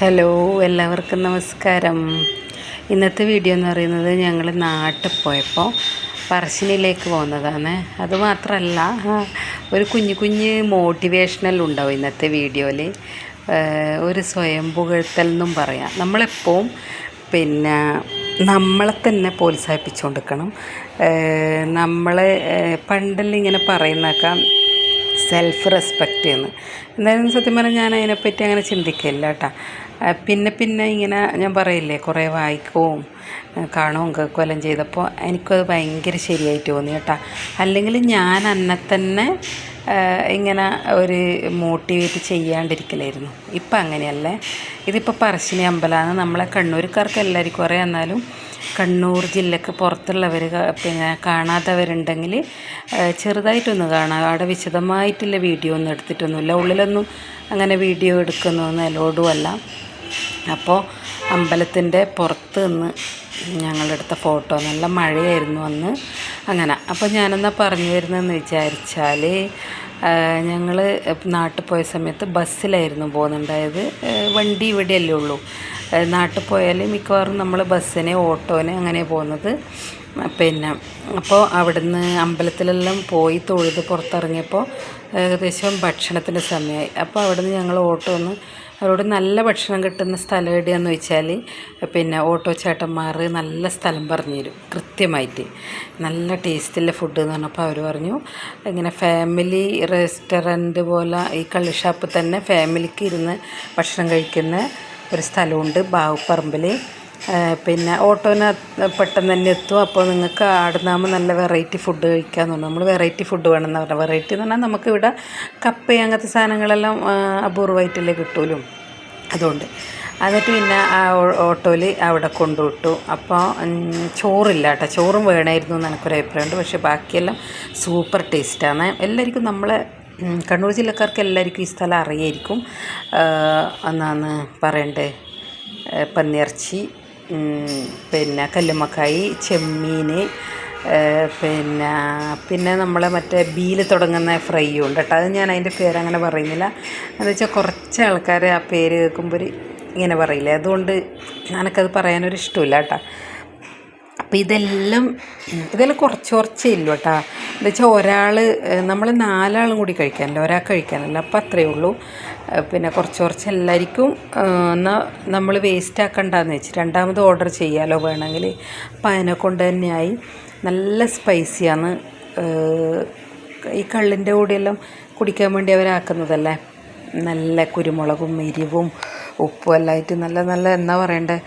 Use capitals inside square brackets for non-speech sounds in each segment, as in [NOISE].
Hello എല്ലാവർക്കും നമസ്കാരം. ഇന്നത്തെ വീഡിയോ എന്ന് പറയുന്നത് ഞങ്ങൾ നാട്ടിൽ പോയപ്പോൾ പറശ്ശിനിയിലേക്ക് പോകുന്നതാണ്. അതുമാത്രമല്ല ഒരു കുഞ്ഞു കുഞ്ഞ് മോട്ടിവേഷണൽ ഉണ്ടാവും ഇന്നത്തെ വീഡിയോയിൽ ഒരു സ്വയം പുകഴ്ത്തൽ എന്നും പറയാം. നമ്മളെപ്പോഴും പിന്നെ നമ്മളെ തന്നെ പ്രോത്സാഹിപ്പിച്ചുകൊണ്ടിരിക്കണം നമ്മളെ പണ്ടെല്ലാം ഇങ്ങനെ പറയുന്നേക്കാം സെൽഫ് റെസ്പെക്റ്റ് എന്ന്. എന്തായാലും സത്യം പറഞ്ഞാൽ ഞാൻ അതിനെപ്പറ്റി അങ്ങനെ ചിന്തിക്കില്ല കേട്ടോ. പിന്നെ പിന്നെ ഇങ്ങനെ ഞാൻ പറയില്ലേ കുറേ വായിക്കുകയും കാണുകയും കേൾക്കുകയും എല്ലാം ചെയ്തപ്പോൾ എനിക്കത് ഭയങ്കര ശരിയായിട്ട് തോന്നി കേട്ടോ. അല്ലെങ്കിൽ ഞാൻ അന്നെ തന്നെ ഇങ്ങനെ ഒരു മോട്ടിവേറ്റ് ചെയ്യാണ്ടിരിക്കലായിരുന്നു. ഇപ്പം അങ്ങനെയല്ലേ? ഇതിപ്പോൾ പറശ്ശിനി അമ്പലമാണ്. നമ്മളെ കണ്ണൂർക്കാർക്ക് എല്ലാവർക്കും കുറേ എന്നാലും കണ്ണൂർ ജില്ലക്ക് പുറത്തുള്ളവർ പിന്നെ കാണാത്തവരുണ്ടെങ്കിൽ ചെറുതായിട്ടൊന്ന് കാണാം. അവിടെ വിശദമായിട്ടുള്ള വീഡിയോ ഒന്നും എടുത്തിട്ടൊന്നുമില്ല. ഉള്ളിലൊന്നും അങ്ങനെ വീഡിയോ എടുക്കുന്നൊന്നും അലോഡുമല്ല അപ്പോൾ അമ്പലത്തിന്റെ പുറത്ത് നിന്ന് ഞങ്ങളെടുത്ത ഫോട്ടോ. നല്ല മഴയായിരുന്നു അന്ന്. അങ്ങനെ. അപ്പോൾ ഞാനെന്നാ പറഞ്ഞു വരുന്നതെന്ന് വിചാരിച്ചാൽ ഞങ്ങൾ നാട്ടിൽ പോയ സമയത്ത് ബസ്സിലായിരുന്നു പോകുന്നുണ്ടായത്. വണ്ടി ഇവിടെയല്ലേ ഉള്ളൂ. നാട്ടിൽ പോയാൽ മിക്കവാറും നമ്മൾ ബസ്സിനെ ഓട്ടോനെ അങ്ങനെ പോകുന്നത്. പിന്നെ അപ്പോൾ അവിടുന്ന് അമ്പലത്തിലെല്ലാം പോയി തൊഴുത് പുറത്തിറങ്ങിയപ്പോൾ ഏകദേശം ഭക്ഷണത്തിന്റെ സമയമായി. അപ്പോൾ അവിടുന്ന് ഞങ്ങൾ ഓട്ടോ ഒന്ന് അവരോട് നല്ല ഭക്ഷണം കിട്ടുന്ന സ്ഥലം എവിടെയാണെന്ന് വെച്ചാൽ പിന്നെ ഓട്ടോ ചേട്ടന്മാർ നല്ല സ്ഥലം പറഞ്ഞു തരും കൃത്യമായിട്ട്. നല്ല ടേസ്റ്റുള്ള ഫുഡ് എന്ന് പറഞ്ഞപ്പോൾ അവർ പറഞ്ഞു ഇങ്ങനെ ഫാമിലി റെസ്റ്റോറന്റ് പോലെ ഈ കള്ളി ഷാപ്പ് തന്നെ ഫാമിലിക്ക് ഇരുന്ന് ഭക്ഷണം കഴിക്കുന്ന ഒരു സ്ഥലമുണ്ട് ബാവുപ്പറമ്പിൽ പിന്നെ ഓട്ടോന് പെട്ടെന്ന് തന്നെ എത്തും. അപ്പോൾ നിങ്ങൾക്ക് ആടുന്നാകുമ്പോൾ നല്ല വെറൈറ്റി ഫുഡ് കഴിക്കാമെന്ന് പറഞ്ഞു നമ്മൾ വെറൈറ്റി ഫുഡ് വേണമെന്ന് പറഞ്ഞാൽ വെറൈറ്റി എന്ന് പറഞ്ഞാൽ നമുക്കിവിടെ കപ്പ അങ്ങനത്തെ സാധനങ്ങളെല്ലാം അപൂർവമായിട്ടല്ലേ കിട്ടുമല്ലോ അതുകൊണ്ട്. എന്നിട്ട് പിന്നെ ആ ഓട്ടോയിൽ അവിടെ കൊണ്ടുവിട്ടു. അപ്പോൾ ചോറില്ല കേട്ടോ. ചോറും വേണമായിരുന്നു എന്ന് എനിക്കൊരു അഭിപ്രായമുണ്ട്. പക്ഷേ ബാക്കിയെല്ലാം സൂപ്പർ ടേസ്റ്റാണ് എല്ലാവർക്കും നമ്മളെ കണ്ണൂർ ജില്ലക്കാർക്ക് എല്ലാവർക്കും ഈ സ്ഥലം അറിയായിരിക്കും. എന്നാണ് പറയണ്ടേ? പന്നിയിറച്ചി. പിന്നെ കല്ലുമ്മക്കായി ചെമ്മീൻ പിന്നെ പിന്നെ നമ്മൾ മറ്റേ ബീൽ തുടങ്ങുന്ന ഫ്രൈ ഉണ്ട് കേട്ടോ. അത് ഞാൻ അതിന്റെ പേര് അങ്ങനെ പറയുന്നില്ല. എന്ന് വെച്ചാൽ കുറച്ച് ആൾക്കാർ ആ പേര് കേൾക്കുമ്പോൾ ഇങ്ങനെ പറയില്ലേ? അതുകൊണ്ട് എനിക്കത് പറയാനൊരു ഇഷ്ടമില്ല കേട്ടോ. അപ്പോൾ ഇതെല്ലാം ഇതെല്ലാം കുറച്ച് കുറച്ചേ ഇല്ലു കേട്ടോ. എന്താ വെച്ചാൽ ഒരാൾ നമ്മൾ നാലാളും കൂടി കഴിക്കാനല്ലോ ഒരാൾ കഴിക്കാനല്ല അപ്പോൾ അത്രയേ ഉള്ളൂ. പിന്നെ കുറച്ച് കുറച്ച് എല്ലാവർക്കും എന്നാൽ നമ്മൾ വേസ്റ്റ് ആക്കണ്ടെന്ന് വെച്ച് രണ്ടാമത് ഓർഡർ ചെയ്യാമല്ലോ വേണമെങ്കിൽ അപ്പോൾ അതിനെ കൊണ്ട് തന്നെയായി. നല്ല സ്പൈസിയാണ് ഈ കള്ളിന്റെ കൂടെയെല്ലാം കുടിക്കാൻ വേണ്ടി അവരാക്കുന്നതല്ലേ? നല്ല കുരുമുളകും എരിവും ഉപ്പും എല്ലാം ആയിട്ട് നല്ല നല്ല എന്താ പറയണ്ടേ?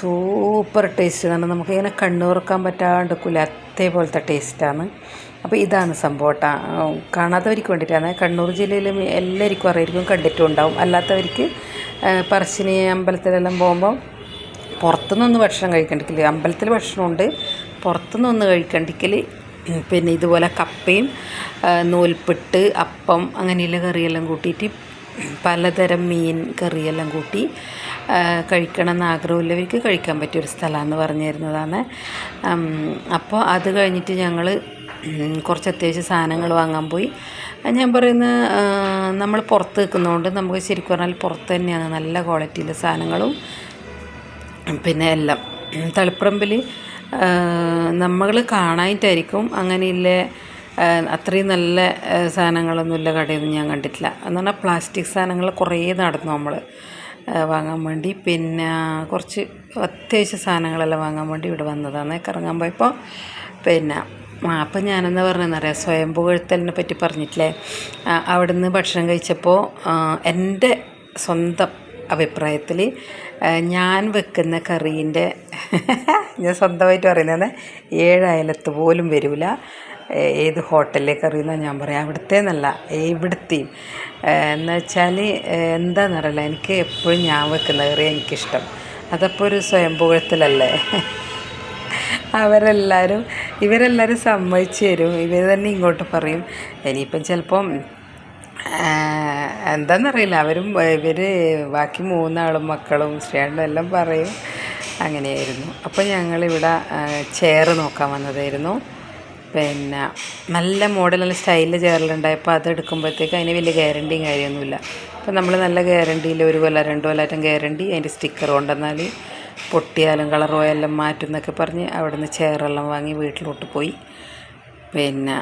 സൂപ്പർ ടേസ്റ്റ് കാരണം പറഞ്ഞാൽ നമുക്കിങ്ങനെ കണ്ണുറക്കാൻ പറ്റാണ്ടിരിക്കില്ല അതേപോലത്തെ ടേസ്റ്റാണ് അപ്പോൾ ഇതാണ് സംഭവം കേട്ടോ കാണാത്തവർക്ക് വേണ്ടിയിട്ടാണ് കണ്ണൂർ ജില്ലയിലും എല്ലാവർക്കും അറിയായിരിക്കും കണ്ടിട്ടും ഉണ്ടാവും. അല്ലാത്തവർക്ക് പറശ്ശിനി അമ്പലത്തിലെല്ലാം പോകുമ്പോൾ പുറത്തുനിന്ന് ഭക്ഷണം കഴിക്കണ്ടിക്കില്ല അമ്പലത്തിൽ ഭക്ഷണമുണ്ട്. പുറത്തുനിന്ന് കഴിക്കണ്ടിക്കൽ പിന്നെ ഇതുപോലെ കപ്പയും നൂൽപ്പിട്ട് അപ്പം അങ്ങനെയുള്ള കറിയെല്ലാം കൂട്ടിയിട്ട് പലതരം മീൻ കറിയെല്ലാം കൂട്ടി കഴിക്കണമെന്ന് ആഗ്രഹമുള്ളവർക്ക് കഴിക്കാൻ പറ്റിയൊരു സ്ഥലമാണെന്ന് പറഞ്ഞു തരുന്നതാണ് അപ്പോൾ അത് കഴിഞ്ഞിട്ട് ഞങ്ങൾ കുറച്ച് അത്യാവശ്യം സാധനങ്ങൾ വാങ്ങാൻ പോയി. ഞാൻ പറയുന്ന നമ്മൾ പുറത്ത് നിൽക്കുന്നതുകൊണ്ട് നമുക്ക് ശരിക്കും പറഞ്ഞാൽ പുറത്ത് തന്നെയാണ് നല്ല ക്വാളിറ്റിയിലെ സാധനങ്ങളും പിന്നെ എല്ലാം. തളിപ്പറമ്പിൽ നമ്മൾ കാണാനായിട്ടായിരിക്കും അങ്ങനെയില്ല അത്രയും നല്ല സാധനങ്ങളൊന്നുമില്ല കടയൊന്നും ഞാൻ കണ്ടിട്ടില്ല. എന്ന് പറഞ്ഞാൽ പ്ലാസ്റ്റിക് സാധനങ്ങൾ കുറേ നടന്നു നമ്മൾ വാങ്ങാൻ വേണ്ടി. പിന്നെ കുറച്ച് അത്യാവശ്യ സാധനങ്ങളെല്ലാം വാങ്ങാൻ വേണ്ടി ഇവിടെ വന്നതാണ്. കറങ്ങാൻ പോയപ്പോൾ പിന്നെ അപ്പം ഞാനെന്താ പറഞ്ഞതെന്നറിയാം സ്വയംഭൂ കഴുത്തലിനെ പറ്റി പറഞ്ഞിട്ടില്ലേ? അവിടുന്ന് ഭക്ഷണം കഴിച്ചപ്പോൾ എന്റെ സ്വന്തം അഭിപ്രായത്തിൽ ഞാൻ വെക്കുന്ന കറീന്റെ [LAUGHS] ഞാൻ സ്വന്തമായിട്ട് പറയുന്നത് ഏഴയലത്ത് പോലും വരില്ല ഏത് ഹോട്ടലിലെ കറി എന്നാണ് ഞാൻ പറയാം? അവിടുത്തെ എന്നല്ല ഇവിടുത്തെയും. എന്ന് വെച്ചാൽ എന്താണെന്നറിയില്ല എനിക്ക് എപ്പോഴും ഞാൻ വെക്കുന്ന കറി എനിക്കിഷ്ടം. അതപ്പോൾ ഒരു സ്വയം പുകഴ്ത്തലല്ലേ? അവരെല്ലാവരും ഇവരെല്ലാവരും സമ്മതിച്ചു തരും. ഇവർ തന്നെ ഇങ്ങോട്ട് പറയും. ഇനിയിപ്പം ചിലപ്പം എന്താണെന്നറിയില്ല അവരും ഇവർ ബാക്കി മൂന്നാളും മക്കളും ശ്രീയാണ്ടും എല്ലാം പറയും. അങ്ങനെയായിരുന്നു. അപ്പോൾ ഞങ്ങളിവിടെ ചെയർ നോക്കാൻ വന്നതായിരുന്നു. പിന്നെ നല്ല മോഡൽ നല്ല സ്റ്റൈലിൽ ചെയറിലുണ്ടായപ്പോൾ അതെടുക്കുമ്പോഴത്തേക്ക് അതിന് വലിയ ഗ്യാരണ്ടിയും കാര്യമൊന്നുമില്ല. അപ്പം നമ്മൾ നല്ല ഗ്യാരണ്ടിയിൽ ഒരു കൊല്ലം രണ്ട് കൊല്ലമായിട്ടും ഗ്യാരണ്ടി അതിന്റെ സ്റ്റിക്കർ കൊണ്ടുവന്നാൽ പൊട്ടിയാലും കളർ പോയാലും മാറ്റും എന്നൊക്കെ പറഞ്ഞ് അവിടെ നിന്ന് ചേറെല്ലാം വാങ്ങി വീട്ടിലോട്ട് പോയി. പിന്നെ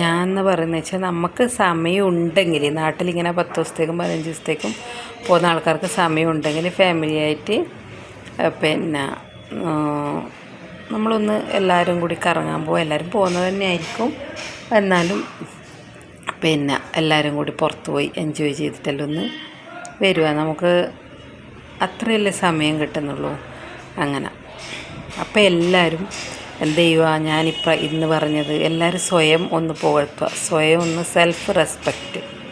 ഞാൻ എന്ന് പറയുന്നത് വെച്ചാൽ നമുക്ക് സമയം ഉണ്ടെങ്കിൽ നാട്ടിലിങ്ങനെ പത്ത് ദിവസത്തേക്കും പതിനഞ്ച് ദിവസത്തേക്കും പോകുന്ന ആൾക്കാർക്ക് സമയം ഉണ്ടെങ്കിൽ ഫാമിലി ആയിട്ട് ഏഹ് പിന്നെ നമ്മളൊന്ന് എല്ലാവരും കൂടി കറങ്ങാൻ പോകും എല്ലാവരും പോകുന്നത് തന്നെ ആയിരിക്കും എന്നാലും പിന്നെ എല്ലാവരും കൂടി പുറത്ത് പോയി എൻജോയ് ചെയ്തിട്ടെല്ലാം ഒന്ന് വരിക നമുക്ക് അത്രയല്ലേ സമയം കിട്ടുന്നുള്ളൂ. അങ്ങനെ. അപ്പോൾ എല്ലാവരും എന്ത് ചെയ്യുക ഞാനിപ്പോൾ ഇന്ന് പറഞ്ഞത് എല്ലാവരും സ്വയം ഒന്ന് പുകഴ്ത്തുക സ്വയം ഒന്ന് സെൽഫ് റെസ്പെക്റ്റ്